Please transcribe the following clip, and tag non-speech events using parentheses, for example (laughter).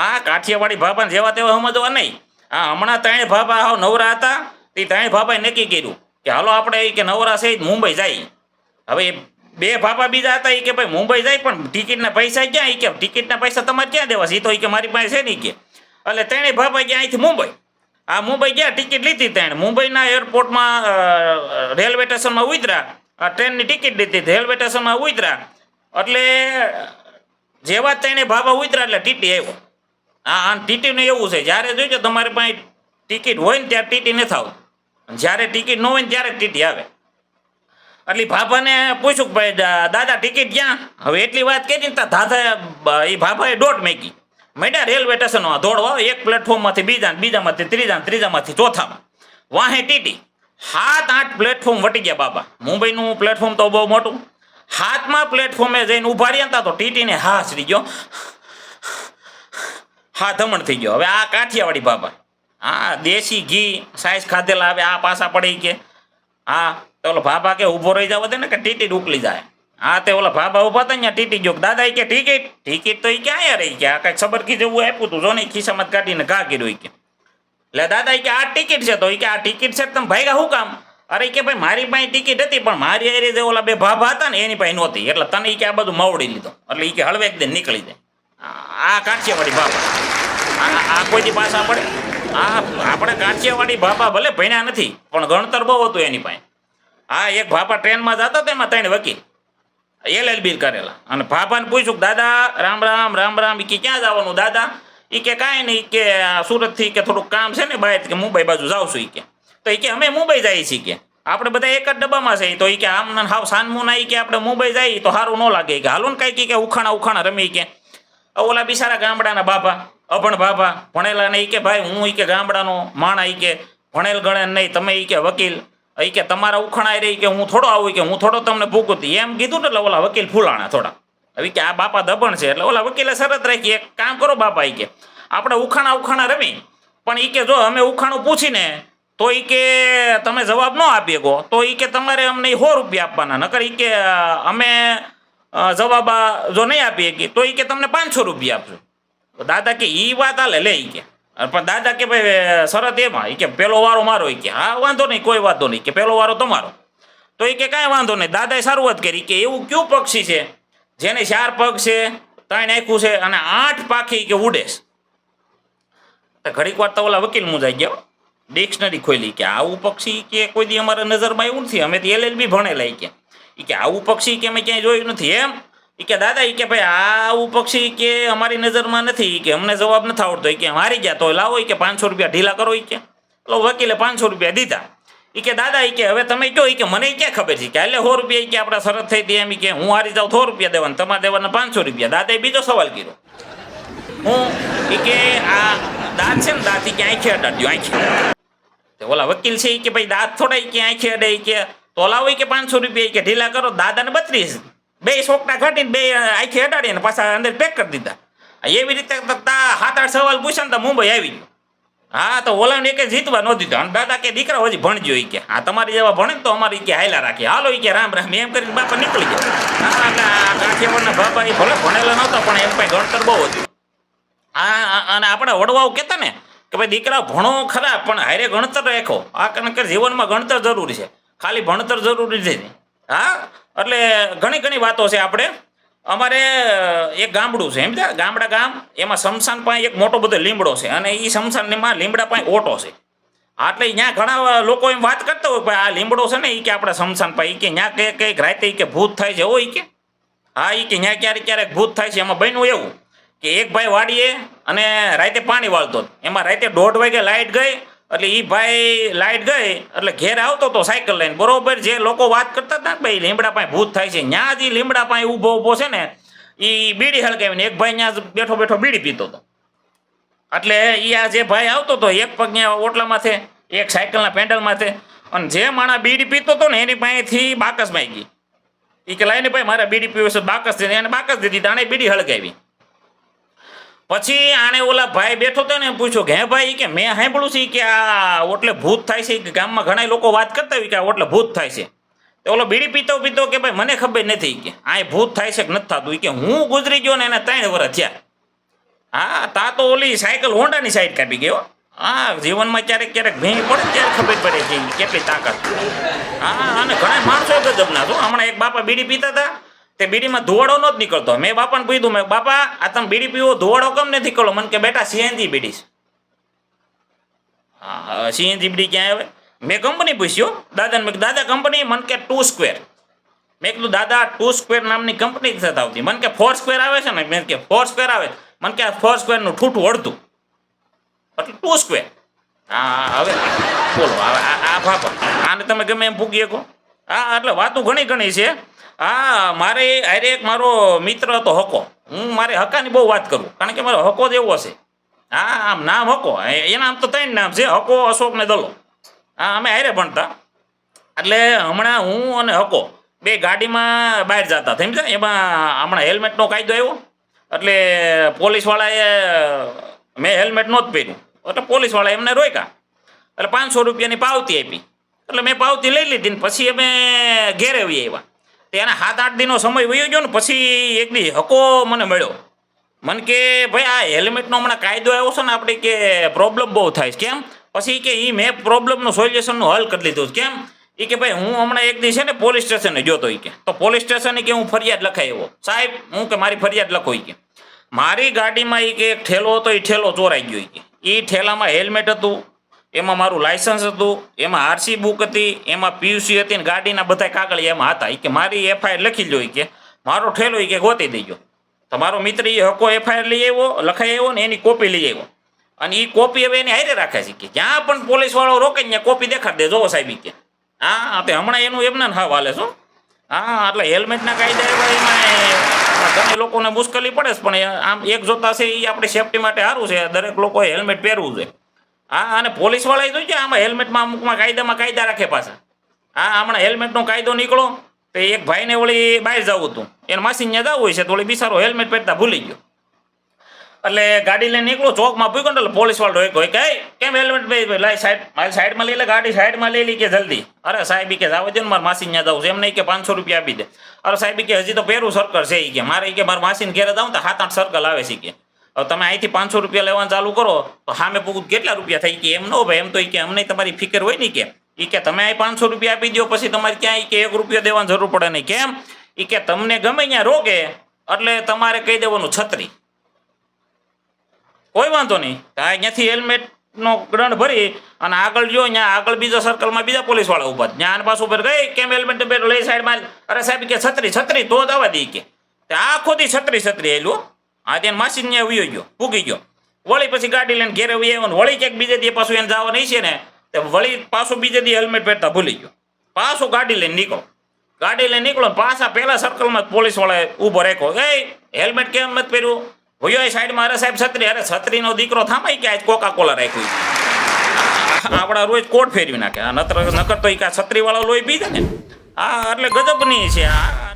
આ કાઠિયાવાડી ભાભાને જેવા તેવા સમજવા નહીં. આ હમણાં ત્રણે ભાભા હાવ નવરા હતા, તે ત્રણે ભાભાએ નક્કી કર્યું કે હાલો આપણે કે નવરા સહિત મુંબઈ જાય. હવે બે ભાભા બીજા હતા એ કે ભાઈ મુંબઈ જાય, પણ ટિકિટના પૈસા ક્યાં? એ કે ટિકિટના પૈસા તમારે ક્યાં દેવા છે? એ તો એ કે મારી પાસે છે નહીં કે. એટલે ત્રણેય ભાભા ગયા અહીંથી મુંબઈ. આ મુંબઈ ગયા, ટિકિટ લીધી તેણે મુંબઈના એરપોર્ટમાં રેલવે સ્ટેશનમાં ઉતર્યા. ટ્રેનની ટિકિટ લીધી, રેલવે સ્ટેશનમાં ઉતર્યા. એટલે જેવા ત્રણે ભાભા ઉતર્યા, એટલે ટીટી આવ્યો. હા આ ટીટીનું એવું છે, જ્યારે જોઈજો તમારી પાસે ટિકિટ હોય ને ત્યારે ટીટી નથી આવતું. જ્યારે ટિકિટ ન હોય ને ત્યારે ટીટી આવે. એટલે ભાભાને પૂછ્યું કે ભાઈ દાદા, ટિકિટ ક્યાં? હવે એટલી વાત કહેતી ને દાદા એ ભાભાએ દોઢ મેકી. મેડા રેલવે સ્ટેશનમાં દોડવા એક પ્લેટફોર્મમાંથી બીજા બીજામાંથી ત્રીજા ત્રીજામાંથી ચોથામાં. વાહે ટીટી સાત, આઠ પ્લેટફોર્મ વટી ગયા બાબા મુંબઈનું પ્લેટફોર્મ તો બહુ મોટું. હાથમાં પ્લેટફોર્મે જઈને ઊભા રહ્યા હતા તો ટીટીને હા શ્રી ગયો. હા, ધમણ થઈ ગયો. હવે આ કાઠિયાવાડી બાબા. હા, દેશી ઘી, સાઈઝ ખાધેલા, હવે આ પાસા પડી કે, હા, તો ઓલો ભાભા કે ઊભો રહી જાવ દે ને કે ટીટી ઉકલી જાય. હા, તે ઓલા ભાભા ઊભા હતા ને ટીટી જો દાદા ઈ કે, ટિકિટ? ટિકિટ તો ઈ કે આયા રહી? કે આ કઈ સબર કી જેવું આપ્યું તું. જો ને ઈ ખિસ્સામાં કાઢીને ઘા કર્યું ઈ કે. એટલે દાદા ઈ કે, આ ટિકિટ છે. તો ઈ કે, આ ટિકિટ છે તો તમે ભાગ્યા શું કામ? અરે ઈ કે, ભાઈ, મારી પાસે ટિકિટ હતી, પણ મારી હારે જે ઓલા બે ભાભા હતા ને એની પાસે નહોતી. એટલે તને ઈ કે આ બધું મવડી લીધો. એટલે ઈ કે હળવે એકદમ નીકળી જાય આ આ કાઠિયાવાડી બાબા. આ પાસે પડે આ આપણે કાઠિયાવાડી ભાપા ભલે ભણ્યા નથી, પણ ગણતર બહુ હતું એની પાસે. હા, એક ભાપા ટ્રેનમાં જતા હતા એમાં ત્રણ વકીલ. એલએલબી કરેલા. અને ભાપાને પૂછ્યું કે, દાદા, રામ રામ રામ રામ કે ક્યાં જવાનું દાદા? ઈ કે, કાંઈ નહીં કે સુરતથી કે થોડુંક કામ છે ને બહાર કે મુંબઈ બાજુ જાઉં છું ઈ કે. તો એ કે, અમે મુંબઈ જઈએ છીએ કે. આપણે બધા એક જ ડબ્બામાં છે તો એ કે, આમ હાવ સાનમુના ના કે, આપણે મુંબઈ જઈએ તો સારું ન લાગે. કે, હાલો ને કાંઈ કે ઉખાણા ઉખાણા રમી કે. ઓલા બિચારા ગામડાના બાપા, અભણ બાપા, ભણેલા નહીં કે ભાઈ, હું કે ગામડાનો માણા ઈ કે ભણેલ ગણે નહીં, તમે ઈ કે વકીલ, ઈ કે તમારા ઉખણાઈ રહી કે હું થોડો આવું કે હું થોડો તમને ભૂકુતી એમ કીધું ને ઓલા વકીલ ફૂલાણા થોડા. હવે કે આ બાપા દબણ છે એટલે ઓલા વકીલે શરત રાખી. એક કામ કરો બાપા ઈ કે, આપણે ઉખાણા ઉખાણા રમી, પણ ઈ કે જો અમે ઉખાણું પૂછીને, તો ઈ કે તમે જવાબ ન આપીએ ગો તો ઈ કે તમારે અમને સો રૂપિયા આપવાના, નકર ઈ કે અમે જવાબ જો નહીં આપી કે તો એ કે તમને પાંચસો રૂપિયા આપજો. દાદા કે એ વાત હાલે, લે કે. પણ દાદા કે ભાઈ, શરત એમાં એ કે પેલો વારો મારો એ કે. હા, વાંધો નહીં, કોઈ વાંધો નહીં, કે પેલો વારો તમારો. તો એ કે કાંઈ વાંધો નહીં, દાદાએ શરૂઆત કરી કે એવું કયું પક્ષી છે? જેને ચાર પગ છે, ત્રણ આખું છે અને આઠ પાખી કે ઉડે છે. ઘડીક વાર તો ઓલા વકીલ મુંજાઈ ગયો ડિક્શનરી ખોલી કે આવું પક્ષી કે કોઈ દી અમારા નજરમાં એવું નથી, અમે તો એલએલબી ભણેલા કે. ઈ કે આવું પક્ષી કે અમે ક્યાંય જોયું નથી એમ ઈ કે દાદા એ કે ભાઈ આવું પક્ષી કે અમારી નજરમાં નથી કે અમને જવાબ નથી આવડતો એ કે મારી ગયા તો લાવો ઈ કે પાંચસો રૂપિયા ઢીલા કરો એ કે એટલે વકીલે પાંચસો રૂપિયા દીધા ઈ કે દાદા એ કે હવે તમે કહો એ કે મને ક્યાં ખબર છે કે એટલે સો રૂપિયા ઈ કે આપણે શરત થઈ હતી એમ કે હું હારી જાઉં સો રૂપિયા દેવાના તમારે દેવાના પાંચસો રૂપિયા દાદાએ બીજો સવાલ કર્યો હું ઈ કે આ દાંત છે ને દાંત કે આંખે અડાડ્યો આંખે ઓલા વકીલ છે એ કે ભાઈ દાંત થોડા કે આંખે અડે કે તો હોય કે પાંચસો રૂપિયા કે ઢીલા કરો, દાદાને બત્રીસ. બે સોકટા ઘટીને બે આખી હટાડીને પાછા અંદર પેક કરી દીધા. એવી રીતે સાત આઠ સવાલ પૂછે ને તો મુંબઈ આવી ગયો. હા, તો ઓલાને એક જીતવા ન દીધો. અને દાદા કે દીકરા હજી ભણજો એ કે. હા તમારી જેવા ભણે તો અમારી કે હાયલા રાખી. હાલો એ કે રામ રામ. એમ કરીને બાપા નીકળી ગયો. હા, એટલે કાઠિયાવાડના બાપા એ ભલે ભણેલા નહોતા, પણ એમ કઈ ગણતર બહુ હતું. આ- અને આપણે વડવાઓ કહેતા ને કે ભાઈ દીકરા ભણો ખરા, પણ હારે ગણતર રાખો. આ કારણ કે જીવનમાં ગણતર જરૂરી છે. ખાલી ભણતર જરૂરી છે હા? એટલે ઘણી ઘણી વાતો છે આપણે. અમારે એક ગામડું છે, એમ છે? ગામડા ગામ, એમાં શમશાન પાસે એક મોટો બધો લીમડો છે અને એ શમશાનમાં લીમડા પાસે ઓટો છે. એટલે ત્યાં ઘણા લોકો એમ વાત કરતા હોય, ભાઈ, આ લીમડો છે ને એ કે આપણા શમશાન પાસે કે ત્યાં કંઈક કંઈક રાતે કે ભૂત થાય છે. હોય કે, હા એ કે ત્યાં ક્યારેક ક્યારેક ભૂત થાય છે. એમાં બન્યું એવું કે એક ભાઈ વાડીએ અને રાતે પાણી વાળતો એમાં રાતે દોઢ વાગે લાઇટ ગઈ એટલે એ ભાઈ લાઇટ ગઈ, એટલે ઘેર આવતો હતો સાયકલ લઈને. બરોબર જે લોકો વાત કરતા હતા ભાઈ, લીમડા પાસે ભૂત થાય છે. ત્યાં જ લીમડા પાસે ઊભો ઊભો છે ને એ બીડી હલગાવીને એક ભાઈ ત્યાં બેઠો બેઠો બીડી પીતો હતો. એટલે એ આ જે ભાઈ આવતો હતો એક પગ ઓટલામાં ઓટલા માથે એક સાયકલના પેન્ડલ માથે અને જે માણા બીડી પીતો હતો ને, એની પાસેથી બાકસમાં ગઈ એ કે લાઈને ભાઈ, મારા બીડી પીવે છે, બાકસ દીધી એને બાકસ દીધી, તાણે બીડી હળગાવી. પછી આણે ઓલા ભાઈ બેઠો હતો ને પૂછ્યો કે, હે ભાઈ કે મેં સાંભળ્યું છે કે આ ઓટલે ભૂત થાય છે કે ગામમાં ઘણા લોકો વાત કરતા હોય કે આ ઓટલે ભૂત થાય છે. તો ઓલો બીડી પીતો પીતો કે, ભાઈ, મને ખબર નથી કે, આ ભૂત થાય છે કે નથી થતું? કે, હું ગુજરી ગયો ને એને ત્રણ વર્ષ થયા. હા, તા તો ઓલી સાયકલ હોન્ડાની સાઈડ કાપી ગયો હા. જીવનમાં ક્યારેક ક્યારેક ભીંગ પડે ત્યારે ખબર પડે કે કેટલી તાકાત. હા, અને ઘણા માણસો ગજબના તો હમણાં એક બાપા બીડી પીતા હતા તે બીડીમાં ધુવાડો નો જ નીકળતો. મેં બાપાને પૂછ્યું, મેં બાપા, આ તમે બીડી પીવો, ધોવાડો કેમ નથી નીકળો મને કે, બેટા, સીએનજી બીડી છે. હા સીએનજી બીડી ક્યાં આવે? મેં કંપની પૂછ્યો દાદાને મેં દાદા, કંપની મને કે ટુ સ્ક્વેર. મેં કીધું, દાદા, ટુ સ્ક્વેર નામની કંપની થતા આવતી. મને કે, ફોર સ્ક્વેર આવે છે ને? મેં કે, ફોર સ્ક્વેર આવે. મને કે ફોર સ્ક્વેરનું ઠૂઠું અડધું. એટલે ટુ સ્ક્વેર. હા હવે બોલો, હવે આ ભાપા આને તમે ગમે એમ પૂકી શકો. હા, એટલે વાતો ઘણી ઘણી છે. હા, મારે અરે એક મારો મિત્ર હતો, હકો. હું મારે હકાની બહુ વાત કરું, કારણ કે મારો હકો જ એવો છે. હા, આમ નામ હકો. એના આમ તો ત્રણ નામ છે, હકો, અશોક ને દલો. હા, અમે હારે ભણતા. એટલે હમણાં હું અને હકો બે ગાડીમાં બહાર જતા સમજ્યા? એમાં હમણાં હેલ્મેટનો કાયદો આવ્યો. એટલે પોલીસવાળાએ, મેં હેલ્મેટ નહોતું પહેર્યું. એટલે પોલીસવાળા એમને રોક્યા. એટલે પાંચસો રૂપિયાની પાવતી આપી. એટલે મેં પાવતી લઈ લીધી ને પછી અમે ઘેરે આવી આવ્યા. તો એના સાત આઠ દિનનો સમય વયો ગયો ને પછી એક દી હકો મને મળ્યો. મને કે, ભાઈ, આ હેલ્મેટનો હમણાં કાયદો આવ્યો છે ને આપણે કે પ્રોબ્લેમ બહુ થાય છે. કેમ? પછી કે એ મેં પ્રોબ્લેમનું સોલ્યુશનનું હલ કરી લીધું કેમ? એ કે, ભાઈ, હું હમણાં એક દી છે ને પોલીસ સ્ટેશને જોતો કે. તો પોલીસ સ્ટેશને કે, હું ફરિયાદ લખાય એવો સાહેબ, હું કે મારી ફરિયાદ લખો એ કે. મારી ગાડીમાં એ કે એક ઠેલો હતો એ ઠેલો ચોરાઈ ગયો કે. એ ઠેલામાં હેલ્મેટ હતું એમાં મારું લાયસન્સ હતું, એમાં આરસી બુક હતી, એમાં પીયુસી હતી ને ગાડીના બધા કાગળ એમાં હતા. કે મારી એફઆઈઆર લખી લો કે. મારો ઠેલો કે ગોતી દેજો. તમારો મિત્ર એ હકો એફઆઈઆર લઈ આવ્યો, લખાઈ આવ્યો ને એની કોપી લઈ આવ્યો. અને એ કોપી હવે એની હારે રાખે છે કે. જ્યાં પણ પોલીસવાળો રોકે ત્યાં કોપી દેખાડ દે જોવો સાહેબ કે. હા તે હમણાં એનું એમને હા વાલે છો હા. એટલે હેલ્મેટના કાયદા એવા એમાં ઘણા લોકોને મુશ્કેલી પડે છે, પણ આમ એક જોતા છે એ આપણી સેફટી માટે સારું છે. દરેક લોકોએ હેલ્મેટ પહેરવું છે હા અને પોલીસવાળાએ જોઈ છે, આમાં હેલ્મેટમાં અમુકમાં કાયદામાં કાયદા રાખે પાછા. હા, હમણાં હેલ્મેટનો કાયદો નીકળો, તો એક ભાઈને વળી બહાર જવું હતું. એને માસીને જવું હોય છે, તો વળી બિચારો હેલ્મેટ પહેરતા ભૂલી ગયો. એટલે ગાડી લઈને નીકળો, ચોકમાં પૂગ્યો ને એટલે પોલીસ વાળો એક હોય કે કેમ હેલ્મેટ ભાઈ લાઈ સાઈડ, મારી સાઈડમાં લઈ લે, ગાડી સાઈડમાં લઈ લી કે જલ્દી? અરે, સાહેબ કે જાવ દે ને, મારા માસીને ત્યાં જવું છે. એમ નહીં કે, પાંચસો રૂપિયા આપી દે. અરે, સાહેબ કે, હજી તો પહેરું સર્કલ છે એ કે. મારે કે, મારા માસીને ઘેરે જાઉં તો સાત, આઠ સર્કલ આવે છે કે. તમે અહીંથી પાંચસો રૂપિયા લેવાનું ચાલુ કરો, તો સામે પૂગું કેટલા રૂપિયા થાય કે એમ ન ભાઈ, એમ તો કે અમને તમારી ફિકર હોય ને કે. ઈ કે તમે અહીં પાંચસો રૂપિયા આપી દો પછી તમારે ક્યાંય કે એક રૂપિયો દેવાની જરૂર પડે નહીં. કેમ? એ કે તમને ગમે ત્યાં રોકે, એટલે તમારે કહી દેવાનું છત્રી. કોઈ વાંધો નહીં. આ અહીંયાથી હેલ્મેટનો દંડ ભરી અને આગળ જો ત્યાં આગળ બીજા સર્કલમાં બીજા પોલીસવાળા ઊભા ત્યાં પાછું ઉપર ગઈ, કેમ હેલ્મેટ બેટ લઈ સાઈડમાં અરે સાહેબ કે છત્રી છત્રી, તો જ આવવા દઈ કે. આખો દી છત્રી છત્રી આવેલું આ ત્યાં માસી ત્યાં વયો ગયો પૂગી ગયો. વળી પછી ગાડી લઈને ઘેરે વહી આવ્યો વળી ક્યાંક બીજે દી પાછું એને જવા નહીં છે ને, તો વળી પાછું બીજે દી હેલ્મેટ પહેરતા ભૂલી ગયો. પાછું ગાડી લઈને નીકળો. ગાડી લઈને નીકળો પાછા પહેલા સર્કલમાં પોલીસ વાળાએ ઊભો રાખ્યો. એ હેલ્મેટ કેમ નથી પહેર્યું? ભયો એ સાઈડમાં અરે સાહેબ, છત્રી. અરે છત્રીનો દીકરો થામાઈ આજ કોકા કોલા રાખ્યું (laughs) આપણા રોજ કોટ ફેરવી નાખે. આ નતર નકર તો એ કા છત્રી વાળા લોહી પી જાય ને. હા એટલે ગજબની છે આ.